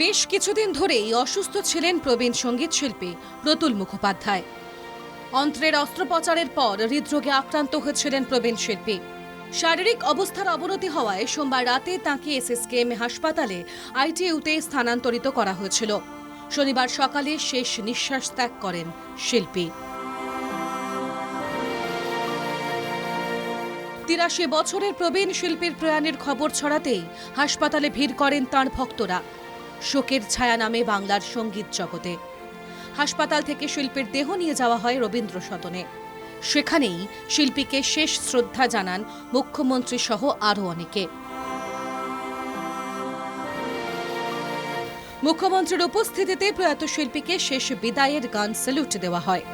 বেশ কিছুদিন ধরেই অসুস্থ ছিলেন প্রবীণ সংগীত শিল্পী প্রতুল মুখোপাধ্যায়। অন্ত্রের অস্ত্রোপচারের পর হৃদরোগে আক্রান্ত হয়েছিলেন প্রবীণ শিল্পী। শারীরিক অবস্থার অবনতি হওয়ায় সোমবার রাতে তাঁকে এসএসকেএম হাসপাতালে আইটিইউতে স্থানান্তরিত করা হয়েছিল। শনিবার সকালে শেষ নিঃশ্বাস ত্যাগ করেন শিল্পী। তিরাশি বছরের প্রবীণ শিল্পীর প্রয়াণের খবর ছড়াতেই হাসপাতালে ভিড় করেন তাঁর ভক্তরা। শোকের ছায়া নামে বাংলার সংগীত জগতে। হাসপাতাল থেকে শিল্পীর দেহ নিয়ে যাওয়া হয় রবীন্দ্র সদনে। সেখানেই শিল্পীকে শেষ শ্রদ্ধা জানান মুখ্যমন্ত্রী সহ আরও অনেকে। মুখ্যমন্ত্রীর উপস্থিতিতে প্রয়াত শিল্পীকে শেষ বিদায়ের গান স্যালুট দেওয়া হয়।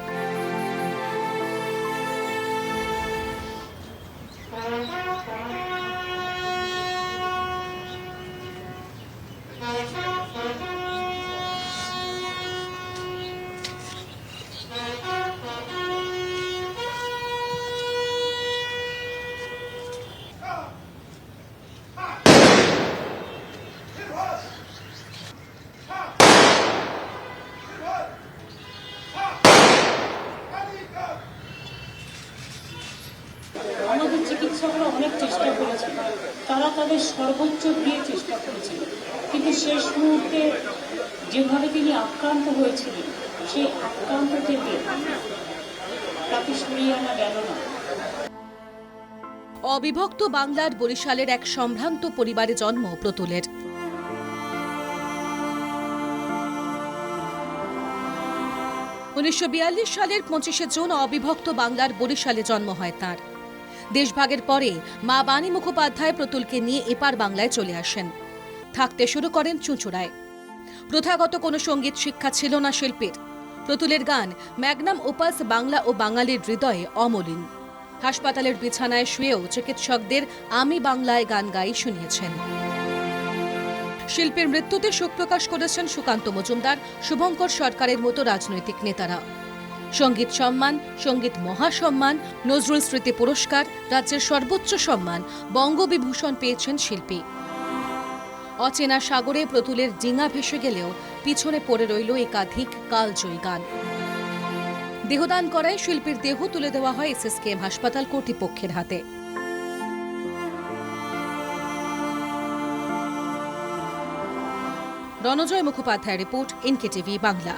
আমাদের চিকিৎসকরা অনেক চেষ্টা করেছে তারা তাদের সর্বোচ্চ দিয়ে চেষ্টা করেছিল কিন্তু শেষ মুহূর্তে যেভাবে তিনি আক্রান্ত হয়েছিলেন, সেই আক্রান্ত থেকে তাকে সরিয়ে আনা গেল না। অবিভক্ত বাংলার বরিশালের এক সম্ভ্রান্ত পরিবারে জন্ম প্রতুলের। উনিশশো বিয়াল্লিশ সালের পঁচিশে জুন অবিভক্ত বাংলার বরিশালে জন্ম হয় তার। দেশভাগের পরে মা বাণী মুখোপাধ্যায় প্রতুলকে নিয়ে এপার বাংলায় চলে আসেন। থাকতে শুরু করেন চুঁচুড়ায়। প্রথাগত কোনো সংগীত শিক্ষা ছিল না শিল্পীর। প্রতুলের গান ম্যাগনাম ওপাস বাংলা ও বাঙালির হৃদয়ে অমলিন। হাসপাতালের বিছানায় শুয়েও চিকিৎসকদের আমি বাংলায় গান গাই শুনিয়েছেন। শিল্পীর মৃত্যুতে শোক প্রকাশ করেছেন সুকান্ত মজুমদার, শুভঙ্কর সরকারের মতো রাজনৈতিক নেতারা। সংগীত সম্মান, সংগীত মহাসম্মান, নজরুল স্মৃতি পুরস্কার, রাজ্যের সর্বোচ্চ সম্মান, বঙ্গবিভূষণ পেয়েছেন শিল্পী। অচেনা সাগরে প্রতুলের ডিঙা ভেসে গেলেও পিছনে পড়ে রইল একাধিক কালজয়ী গান। দেহদান করায় শিল্পীর দেহ তুলে দেওয়া হয় এসএসকেএম হাসপাতাল কর্তৃপক্ষের হাতে। Ranjoy Mukhopadhyay report, NKTV Bangla.